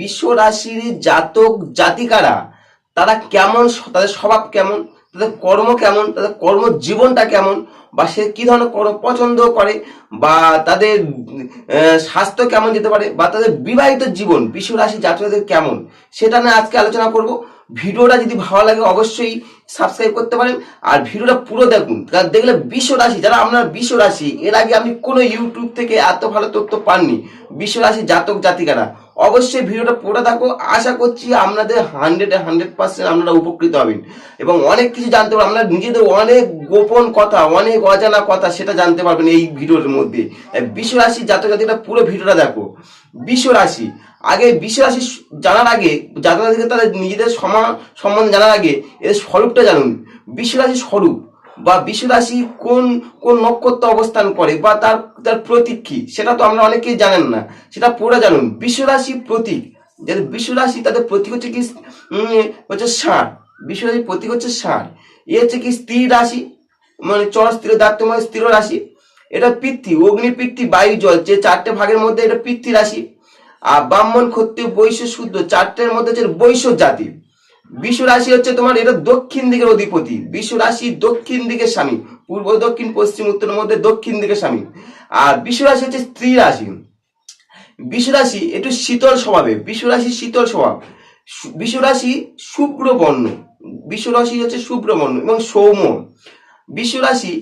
বিশ্ব রাশির জাতক জাতিকারা, তারা কেমন, তাদের স্বভাব কেমন, তাদের কর্ম কেমন, তাদের কর্ম জীবনটা কেমন, বা সে কি ধরনের কর্ম পছন্দ করে, বা তাদের স্বাস্থ্য কেমন যেতে পারে, বা তাদের বিবাহিত জীবন বিশ্ব রাশি জাতকদের কেমন, সেটা নিয়ে আজকে আলোচনা করব। ভিডিওটা যদি ভালো লাগে অবশ্যই সাবস্ক্রাইব করতে পারেন। আর ভিডিওটা পুরো দেখুন, কারণ দেখলে বিশ্ব রাশি যারা আপনার বিশ্ব রাশি এর আগে আপনি কোনো ইউটিউব থেকে এত ভালো তথ্য পাননি বিশ্ব রাশি জাতক জাতিকারা। অবশ্যই ভিডিওটা পুরো দেখো। আশা করছি আপনাদের হান্ড্রেড হান্ড্রেড পার্সেন্ট আপনারা উপকৃত হবেন। এবং অনেক কিছু জানতে পারবেন। আপনারা নিজেদের অনেক গোপন কথা, অনেক অজানা কথা সেটা জানতে পারবেন এই ভিডিওর মধ্যে। বিশ্ব রাশি জাতক জাতিকারা পুরো ভিডিওটা দেখো। বিশ্ব রাশি আগে বিশ্ব রাশি জানার আগে জাতিকা তাদের নিজেদের সমান সম্বন্ধে জানার আগে এর স্বরূপটা জানুন। বিশ্ব রাশির স্বরূপ বা বিশ্ব রাশি কোন কোন নক্ষত্র অবস্থান করে বা তার তার প্রতীক কি, সেটা তো আমরা অনেকেই জানেন না। সেটা পুরো জানুন। বিশ্ব রাশি প্রতীক যাদের বিশ্ব রাশি তাদের প্রতীক হচ্ছে কি হচ্ছে ষাঁড়। বিশ্ব রাশির প্রতীক হচ্ছে ষাঁড়। এ হচ্ছে কি স্থির রাশি মানে চর স্থির, দায়িত্বময় স্থির রাশি। এটা পৃথ্বী অগ্নি পৃথ্বী বায়ু জল, যে চারটে ভাগের মধ্যে এটা পৃথ্বী রাশি। ব্রাহ্মণ ক্ষত্রিয় বৈশ্য শুদ্ধ চারটের মধ্যে হচ্ছে বৈশ্য জাতি বিশ্ব রাশি হচ্ছে তোমার এটা দক্ষিণ দিকের অধিপতি বিশ্ব রাশি দক্ষিণ দিকের স্বামী পূর্ব দক্ষিণ পশ্চিম উত্তরের মধ্যে দক্ষিণ দিকের স্বামী আর বিশ্ব রাশি হচ্ছে স্ত্রী রাশি বিশ্ব রাশি একটু শীতল স্বভাবে বিশ্ব রাশি শীতল স্বভাব বিশ্ব রাশি শুভ্র বর্ণ বিশ্ব রাশি হচ্ছে শুভ্র বর্ণ এবং সৌম্য বিশ্ব রাশি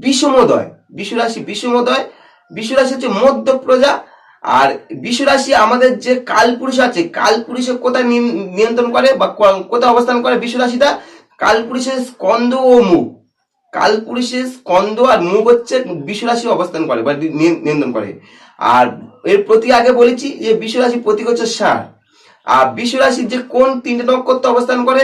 বিষমোদয় বিশ্ব রাশি বিষমোদয় বিশ্ব রাশি হচ্ছে মধ্য প্রজা আর বিশ্ব রাশি আমাদের যে কালপুরুষ আছে কালপুরুষে কোথায় নিয়ন্ত্রণ করে বা কোথায় অবস্থান করে বিশ্ব রাশিটা কালপুরুষের স্কন্দ ও মুখ। কালপুরুষের স্কন্দ আর মুখ হচ্ছে বিশ্ব রাশি অবস্থান করে বা নিয়ন্ত্রণ করে। আর এর প্রতি আগে বলেছি যে বিশ্ব রাশি প্রতীক হচ্ছে ষাঁড় আর বিশ্ব রাশির যে কোন তিনটে নক্ষত্র অবস্থান করে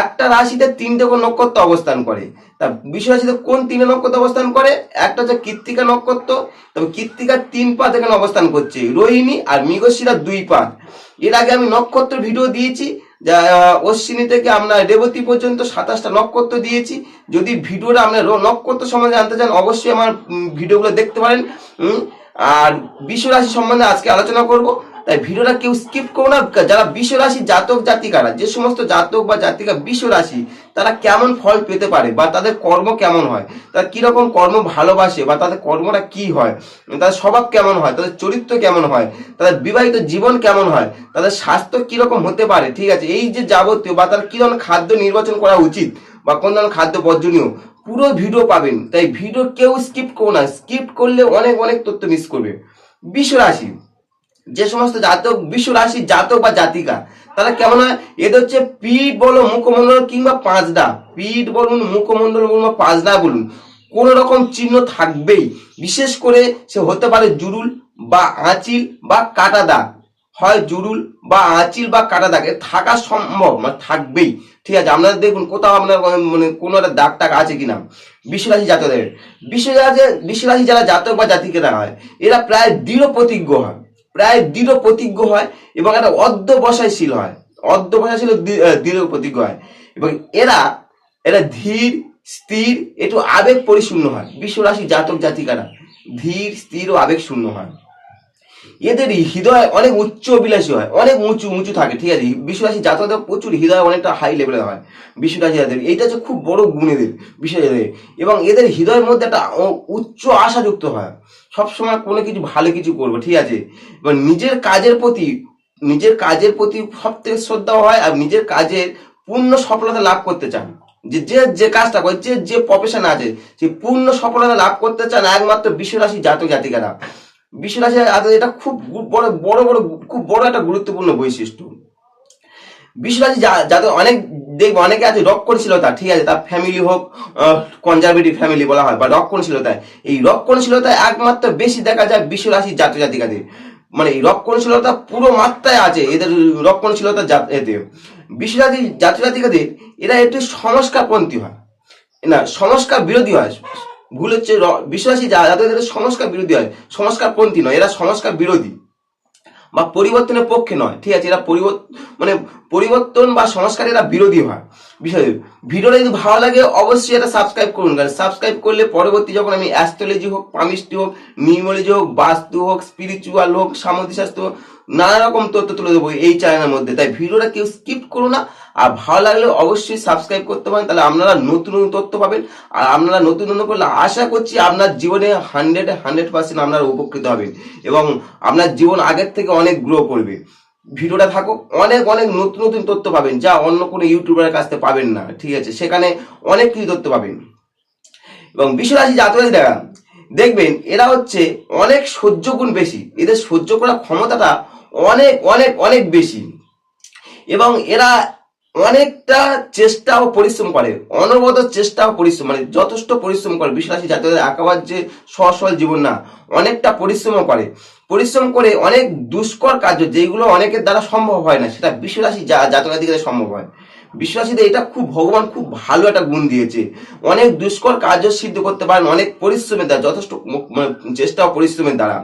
একটা রাশিতে তিনটে কোন নক্ষত্র অবস্থান করে। তা বিশ্ব রাশিতে কোন তিনটে নক্ষত্র অবস্থান করে? একটা হচ্ছে কৃত্তিকা নক্ষত্র। তবে কৃত্তিকার তিন পাত এখানে অবস্থান করছে। রোহিণী আর মৃগশিরার দুই পাত এর আগে আমি নক্ষত্র ভিডিও দিয়েছি। যা অশ্বিনী থেকে আমরা রেবতী পর্যন্ত সাতাশটা নক্ষত্র দিয়েছি। যদি ভিডিওটা আপনার নক্ষত্র সম্বন্ধে জানতে চান, অবশ্যই আমার ভিডিওগুলো দেখতে পারেন। আর বিশ্ব রাশি সম্বন্ধে আজকে আলোচনা করব। তাই ভিডিওটা কেউ স্কিপ করো না যারা বিশ্ব রাশি জাতক, জাতিকারা, যে সমস্ত জাতক বা জাতিকা বিশ্ব রাশি তারা কেমন ফল পেতে পারে বা তাদের কর্ম কেমন হয়? তারা কীরকম কর্ম ভালোবাসে বা তাদের কর্মটা কি হয়? তাদের স্বভাব কেমন হয়? তাদের চরিত্র কেমন হয়? তাদের বিবাহিত জীবন কেমন হয়? তাদের স্বাস্থ্য কীরকম হতে পারে? ঠিক আছে, এই যে যাবতীয় বা তার কি ধরনের খাদ্য নির্বাচন করা উচিত বা কোন ধরনের খাদ্য বর্জনীয়, পুরো ভিডিও পাবেন। তাই ভিডিও কেউ স্কিপ করো না স্কিপ করলে অনেক অনেক তথ্য মিস করবে। বিশ্ব রাশি যে সমস্ত জাতক বিশ্ব রাশি জাতক বা জাতিকা, তারা কেমন হয়? এদের হচ্ছে পিঠ বলো মুখমণ্ডল কিংবা পাঁচডা। পিঠ বলুন, মুখমণ্ডল বলুন বা পাঁচডা বলুন, কোন রকম চিহ্ন থাকবেই। বিশেষ করে সে হতে পারে জুরুল বা আঁচিল বা কাটা দাগ। হয় জুরুল বা আঁচিল বা কাটা দাগ থাকা সম্ভব মানে থাকবেই। ঠিক আছে, আপনারা দেখুন কোথাও আপনার মানে কোনো একটা দাগ টাগ আছে কিনা। বিশ্বরাশি জাতকদের বিশ্বরাশি বিশ্বরাশি যারা জাতক বা জাতিকেরা হয়, এরা প্রায় দৃঢ় প্রতিজ্ঞ হয়। প্রায় দৃঢ় প্রতিজ্ঞ হয় এবং একটা অধ্যবসায়শীল হয়। অধ্যবসায়শীল দৃঢ় প্রতিজ্ঞ হয়। এবং এরা এরা ধীর, স্থির, একটু আবেগ পরিশূন্য হয়। বিশ্বরাশি জাতক জাতিকারা ধীর, স্থির ও আবেগ শূন্য হয়। এদের হৃদয় অনেক উচ্চ অভিলাষী হয়, অনেক উঁচু উঁচু থাকে, ঠিক আছে? বিশ্বরাশি জাতকদের প্রচুর হৃদয় অনেকটা হাই লেভেলের হয়, বিশ্বরাশি জাতক এইটা হচ্ছে খুব বড় গুণ এদের বিশ্বরাশি এবং এদের হৃদয়ের মধ্যে একটা উচ্চ আশাযুক্ত হয়। সবসময় কোনো কিছু ভালো কিছু করবে, ঠিক আছে? এবং নিজের কাজের প্রতি, নিজের কাজের প্রতি সব থেকে শ্রদ্ধা হয় আর নিজের কাজের পূর্ণ সফলতা লাভ করতে চান। যে যে যে কাজটা করে, যে যে প্রফেশন আছে, সে পূর্ণ সফলতা লাভ করতে চান একমাত্র বিশ্বরাশি জাতক জাতিকারা। জাতক এটা খুব বড় বড় বড়, খুব বড় একটা গুরুত্বপূর্ণ বৈশিষ্ট্য। বিশ্বরাশি যা- যাদের অনেক দেখবে অনেকে আছে রক্ষণশীলতা ঠিক আছে, তার ফ্যামিলি হোক কনজারভেটিভ ফ্যামিলি বলা হয়, বা রক্ষণশীলতা এই রক্ষণশীলতা একমাত্র বেশি দেখা যায় বিশ্বরাশি জাতক জাতিকাদের। মানে এই রক্ষণশীলতা পুরো মাত্রায় আছে, এদের রক্ষণশীলতা এতে। বিশ্বরাশি জাতক জাতিকাদের, এরা একটু সংস্কারপন্থী হয়। না, সংস্কার বিরোধী হয়। ভুল হচ্ছে বিশ্বাসী যা যাদের যাতে সংস্কার বিরোধী হয়, সংস্কারপন্থী নয়, এরা সংস্কার বিরোধী। বা পরিবর্তনের পক্ষে নয়, ঠিক আছে, এরা পরিবর্তন মানে পরিবর্তন বা সংস্কার এরা বিরোধী হয়। বিষয় ভিডিওটা যদি ভালো লাগে অবশ্যই এটা সাবস্ক্রাইব করুন। কারণ সাবস্ক্রাইব করলে পরবর্তী যখন আমি অ্যাস্ট্রোলজি হোক পামিস্ট্রি হোক নিউমোলজি হোক বাস্তু হোক স্পিরিচুয়াল হোক সামুদ্রিক হোক, নানা রকম তথ্য তুলে দেবো এই চ্যানেলের মধ্যে। তাই ভিডিওটা কেউ স্কিপ করো না। আর ভালো লাগলে অবশ্যই সাবস্ক্রাইব করতে পারেন। তাহলে আপনারা নতুন নতুন তথ্য পাবেন। আর আপনারা নতুন নতুন করলে আশা করছি আপনার জীবনে হান্ড্রেড হান্ড্রেড পার্সেন্ট আপনারা উপকৃত হবেন। এবং আপনার জীবন আগের থেকে অনেক গ্রো করবে। ভিডিওটা থাকুক। অনেক অনেক নতুন নতুন তথ্য পাবেন। যা অন্য কোনো ইউটিউবারের কাছ থেকে পাবেন না। ঠিক আছে? সেখানে অনেক কিছু তথ্য পাবেন। এবং বিশ্বরাশি জাতকাদের দেখা। দেখবেন, এরা হচ্ছে অনেক সহ্য গুণ বেশি। এদের সহ্য করার ক্ষমতাটা অনেক অনেক অনেক বেশি। এবং এরা অনেকটা চেষ্টা ও পরিশ্রম করে, অনবরত চেষ্টা ও পরিশ্রম মানে যথেষ্ট পরিশ্রম করে, বিশ্বাসী জাতীয়দের একেবারে যে সহজ সরল জীবন না, অনেকটা পরিশ্রমও করে। পরিশ্রম করে অনেক দুষ্কর কার্য যেগুলো অনেকের দ্বারা সম্ভব হয় না, সেটা বিশ্বরাশি জাতকাদিকে সম্ভব হয়। বিশ্বাসীদের এটা খুব, ভগবান খুব ভালো একটা গুণ দিয়েছে। অনেক দুষ্কর কার্য সিদ্ধ করতে পারেন, অনেক পরিশ্রমের দ্বারা, যথেষ্ট মানে চেষ্টা ও পরিশ্রমের দ্বারা।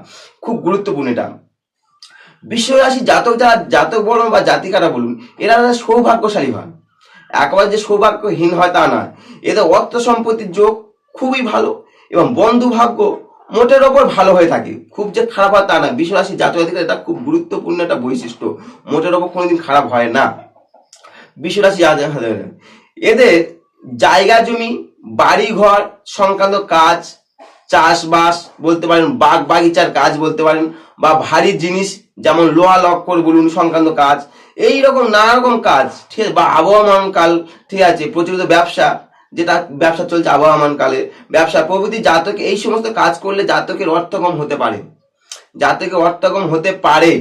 খুব গুরুত্বপূর্ণ এটা। বিশ্বরাশি জাতক যারা জাতক বলুন বা জাতিকারা বলুন, এরা সৌভাগ্যশালী হয়। একবার যে সৌভাগ্যহীন হয় তা নয়। এদের অর্থ সম্পত্তির যোগ খুবই ভালো এবং বন্ধু ভাগ্য মোটের ওপর ভালো হয়ে থাকে। খুব যে খারাপ হয় তা না বিশ্বরাশি জাতক জাতিকার এটা খুব গুরুত্বপূর্ণ একটা বৈশিষ্ট্য, মোটের ওপর কোনোদিন খারাপ হয় না। বিশ্বরাশি এদের জায়গা জমি বাড়ি ঘর সংক্রান্ত কাজ, চাষবাস বলতে পারেন বাগ বাগিচার কাজ বলতে পারেন, বা ভারী জিনিস যেমন লোহা লক্কর বলুন, সংক্রান্ত কাজ এই রকম নানা রকম কাজ, ঠিক আছে? বা আবহমান কাল, ঠিক আছে? প্রচলিত ব্যবসা, যেটা ব্যবসা চলছে আবহমান কালে, ব্যবসা, প্রভৃতি জাতকে, এই সমস্ত কাজ করলে জাতকের অর্থকম হতে পারে। জাতকের অর্থকম হতে পারে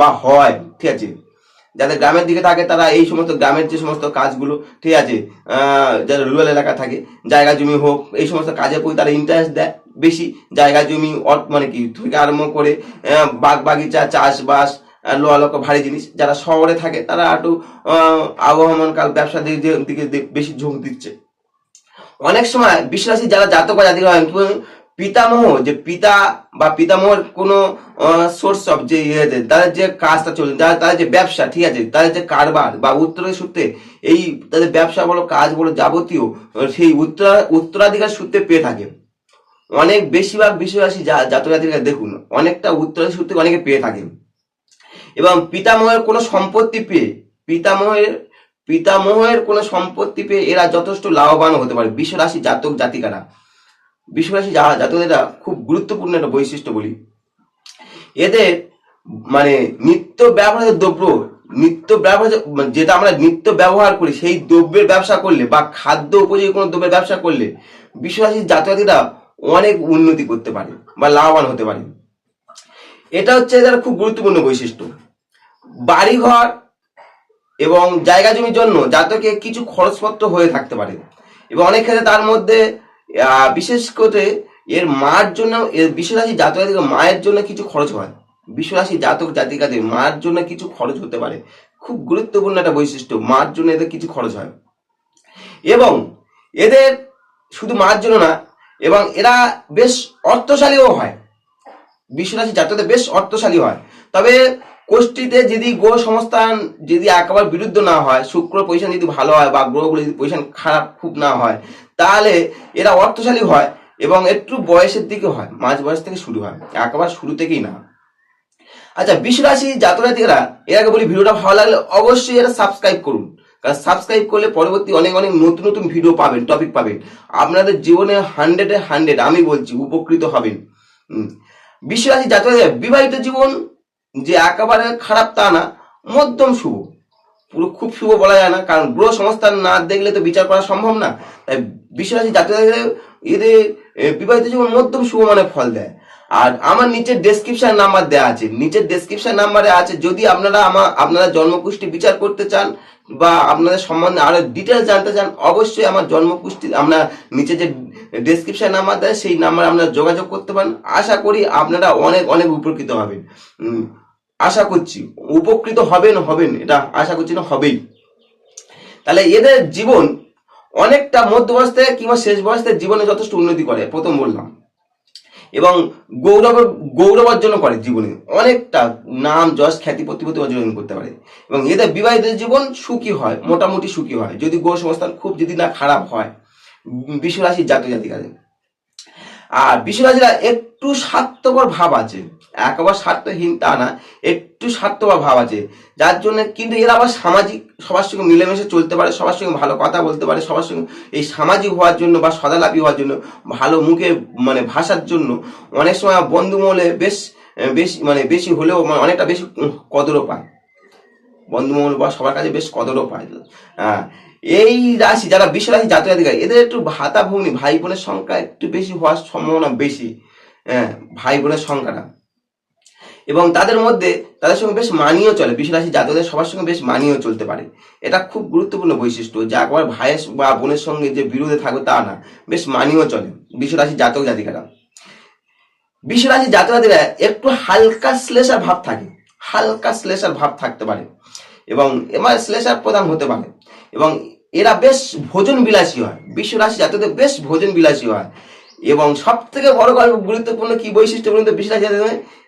বা হয়, ঠিক আছে? যাদের গ্রামের দিকে থাকে তারা এই সমস্ত গ্রামের যে সমস্ত কাজগুলো ঠিক আছে যারা রুরাল এলাকা থাকে জায়গা জমি হোক এই সমস্ত কাজের প্রতি তারা ইন্টারেস্ট দেয় বেশি। জায়গা জমি মানে কি থেকে আরম্ভ করে বাগ বাগিচা চাষবাস লোহা ভারী জিনিস যারা শহরে থাকে তারা একটু আহ, আবহমান কাল ব্যবসা দিকে বেশি ঝোঁক দিচ্ছে। অনেক সময় বিশ্বাসী যারা জাতক হয় পিতামহ, যে পিতা বা পিতামহর কোনো সোর্স অফ যে ইয়েতে তাদের যে কাজটা চলছে যারা তাদের যে ব্যবসা, ঠিক আছে? তাদের যে কারবার বা উত্তরের সূত্রে এই তাদের ব্যবসা বলো, কাজ বলো যাবতীয়, সেই উত্তরা, উত্তরাধিকার সূত্রে পেয়ে থাকে। অনেক বেশিরভাগ বিশ্বাসী জাতক জাতিকা দেখুন, অনেকটা উত্তরাধিকার সূত্রে অনেকে পেয়ে থাকে। এবং পিতামহের কোনো সম্পত্তি পেয়ে, পিতামহের পিতামহের কোনো সম্পত্তি পেয়ে এরা যথেষ্ট লাভবান হতে পারে, বিশ্বরাশি জাতক জাতিকারা। বিশ্বরাশি যা জাতকেরা খুব গুরুত্বপূর্ণ একটা বৈশিষ্ট্য বলি। এদের মানে নিত্য ব্যবহারের দ্রব্য, নিত্য ব্যবহার যেটা আমরা নিত্য ব্যবহার করি, সেই দ্রব্যের ব্যবসা করলে বা খাদ্য উপযোগী কোনো দ্রব্যের ব্যবসা করলে বিশ্বরাশির জাতকাতীরা অনেক উন্নতি করতে পারে বা লাভবান হতে পারে। এটা হচ্ছে এদের খুব গুরুত্বপূর্ণ বৈশিষ্ট্য। বাড়িঘর এবং জায়গা জমির জন্য জাতকে কিছু খরচপত্র হয়ে থাকতে পারে। এবং অনেক ক্ষেত্রে তার মধ্যে বিশেষ করে এর মার জন্য, এর বিশ্বরাশি জাতকাদের মায়ের জন্য কিছু খরচ হয়। বিশ্বরাশি জাতক জাতিকাদের মার জন্য কিছু খরচ হতে পারে। খুব গুরুত্বপূর্ণ একটা বৈশিষ্ট্য, মার জন্য এদের কিছু খরচ হয়। এবং এদের শুধু মার জন্য না, এবং এরা বেশ অর্থশালীও হয়। বিশ্বরাশি জাতকদের বেশ অর্থশালী হয়। তবে কোষ্ঠীতে যদি গ্রহ সংস্থান যদি একেবারে বিরুদ্ধ না হয়, শুক্র পজিশন যদি ভালো হয় বা গ্রহগুলো যদি পজিশন খারাপ খুব না হয় তাহলে এরা অর্থশালী হয় এবং একটু বয়সের দিকে হয়, মাঝ বয়স থেকে শুরু হয়, একেবারে শুরু থেকেই না। আচ্ছা বিশ্বরাশি জাতরাতিরা এর আগে বলি ভিডিওটা ভালো লাগলে অবশ্যই এটা সাবস্ক্রাইব করুন। কারণ সাবস্ক্রাইব করলে পরবর্তী অনেক অনেক নতুন নতুন ভিডিও পাবেন টপিক পাবেন। আপনাদের জীবনে হান্ড্রেডে হান্ড্রেড আমি বলছি, উপকৃত হবেন। বিশ্বরাশি জাতকদের বিবাহিত জীবন যে একেবারে খারাপ তা না, মধ্যম শুভ। পুরো খুব শুভ বলা যায় না, কারণ গ্রহ সংস্থান না দেখলে তো বিচার করা সম্ভব না। তাই বিশ্বরাশি জাতকদের এদের বিবাহিত জীবন মধ্যম শুভ মানে ফল দেয়। আর আমার নিচের ডেসক্রিপশন নাম্বার দেওয়া আছে। নিচের ডেসক্রিপশন নাম্বারে আছে, যদি আপনারা আমার, আপনারা জন্মকুষ্টি বিচার করতে চান বা আপনাদের সম্বন্ধে আরও ডিটেলস জানতে চান, অবশ্যই আমার জন্মকুষ্টি আমরা নিচে যে ডেসক্রিপশন নাম্বার দেয়, সেই নাম্বারে আপনারা যোগাযোগ করতে পারেন। আশা করি আপনারা অনেক অনেক উপকৃত হবেন। আশা করছি, উপকৃত হবেন হবেন, এটা আশা করছি না, হবেই। তাহলে এদের জীবন অনেকটা মধ্য বয়স থেকে কিংবা শেষ বয়স থেকে জীবনে যথেষ্ট উন্নতি করে, প্রথম বললাম। এবং গৌরব গৌরব অর্জন করে জীবনে, অনেকটা নাম, যশ, খ্যাতি, প্রতিপত্তি অর্জন করতে পারে। এবং এদের বিবাহিত জীবন সুখী হয়, মোটামুটি সুখী হয়। যদি গো সংস্থান খুব যদি না খারাপ হয়, বিশ্বরাশির জাতক জাতিকাদের। আর বিশ্বরাশিরা একটু স্বার্থকর ভাব আছে। একেবারে স্বার্থহীন তা না, একটু স্বার্থপর ভাব আছে। যার জন্য কিন্তু এরা আবার সামাজিক, সবার সঙ্গে মিলেমিশে চলতে পারে, সবার সঙ্গে ভালো কথা বলতে পারে, সবার সঙ্গে এই সামাজিক হওয়ার জন্য বা সদালাপী হওয়ার জন্য, ভালো মুখে মানে ভাষার জন্য অনেক সময় বন্ধু মহলে বেশ, বেশি মানে বেশি হলেও মানে অনেকটা বেশি কদরও পায়। বন্ধুমহল বা সবার কাছে বেশ কদরও পায়। হ্যাঁ এই রাশি যারা বিশ্ব রাশি জাতীয় অধিকারী এদের একটু ভাতা ভগ্নি, ভাই বোনের সংখ্যা একটু বেশি হওয়ার সম্ভাবনা বেশি। হ্যাঁ ভাই বোনের সংখ্যাটা। এবং তাদের মধ্যে তাদের সঙ্গে বেশ মানিয়েও চলে। বিশ্ব রাশি জাতকদের সবার সঙ্গে বেশ মানিয়েও চলতে পারে। এটা খুব গুরুত্বপূর্ণ বৈশিষ্ট্য, যা একবার ভাইয়ের বা বোনের সঙ্গে যে বিরোধে থাকবে তা না, বেশ মানিয়েও চলে বিশ্ব রাশি জাতক জাতিকারা। বিশ্ব রাশি জাতকাদের একটু হালকা শ্লেষার ভাব থাকে, হালকা শ্লেষার ভাব থাকতে পারে এবং এবার শ্লেষার প্রধান হতে পারে এবং এরা বেশ ভোজন বিলাসী হয়। বিশ্ব রাশি জাতকদের বেশ ভোজন বিলাসী হয়। এবং সব থেকে বড় গল্প গুরুত্বপূর্ণ কি বৈশিষ্ট্য বলুন তো বিশ্ব রাশি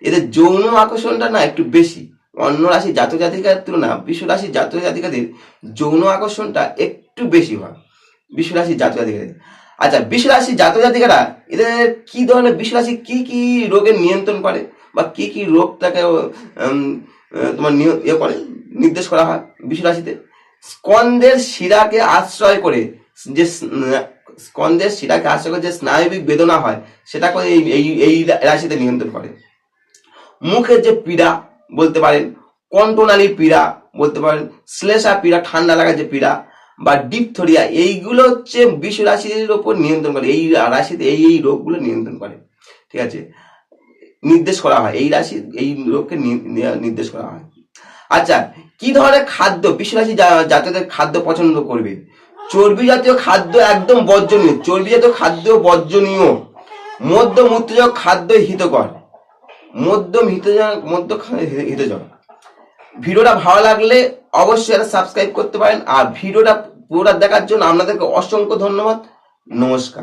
এদের যৌন আকর্ষণটা না একটু বেশি। অন্য রাশি জাতক জাতিকার তুলনা বিশ্ব রাশি জাতক জাতিকাদের যৌন আকর্ষণটা একটু বেশি হয়। বিশ্ব রাশি জাতক জাতিকাদের। আচ্ছা বিশ্ব রাশি জাতক জাতিকারা এদের কি ধরনের বিশ্ব রাশি কি কি রোগের নিয়ন্ত্রণ করে বা কি কি উম, আহ, তোমার ইয়ে করে নির্দেশ করা হয় বিশ্ব রাশিতে স্কন্দের শিরাকে আশ্রয় করে যে স্কন্দের শিরাকে আশ্রয় করে যে স্নায়বিক বেদনা হয় সেটা করে এই, এই- এই রাশিতে নিয়ন্ত্রণ করে। মুখের যে পীড়া বলতে পারেন, কণ্ঠনালীর পীড়া বলতে পারেন, শ্লেষা পীড়া, ঠান্ডা লাগার যে পীড়া বা ডিপথরিয়া, এইগুলো হচ্ছে বিশ্ব রাশির ওপর নিয়ন্ত্রণ করে, এই রাশিতে এই এই রোগগুলো নিয়ন্ত্রণ করে। ঠিক আছে? নির্দেশ করা হয়, এই রাশি, এই রোগকে নির্দেশ করা হয়। আচ্ছা কি ধরনের খাদ্য বিশ্ব রাশি জা- জাতকদের খাদ্য পছন্দ করবে? চর্বি জাতীয় খাদ্য একদম বর্জনীয়, চর্বি জাতীয় খাদ্য বর্জনীয়। মধ্যম উত্তেজক খাদ্য হিতকর। মধ্যম হিতজনক, মধ্য হিতজনক। ভিডিওটা ভালো লাগলে অবশ্যই একটা সাবস্ক্রাইব করতে পারেন। আর ভিডিওটা পুরোটা দেখার জন্য আপনাদেরকে অসংখ্য ধন্যবাদ। নমস্কার।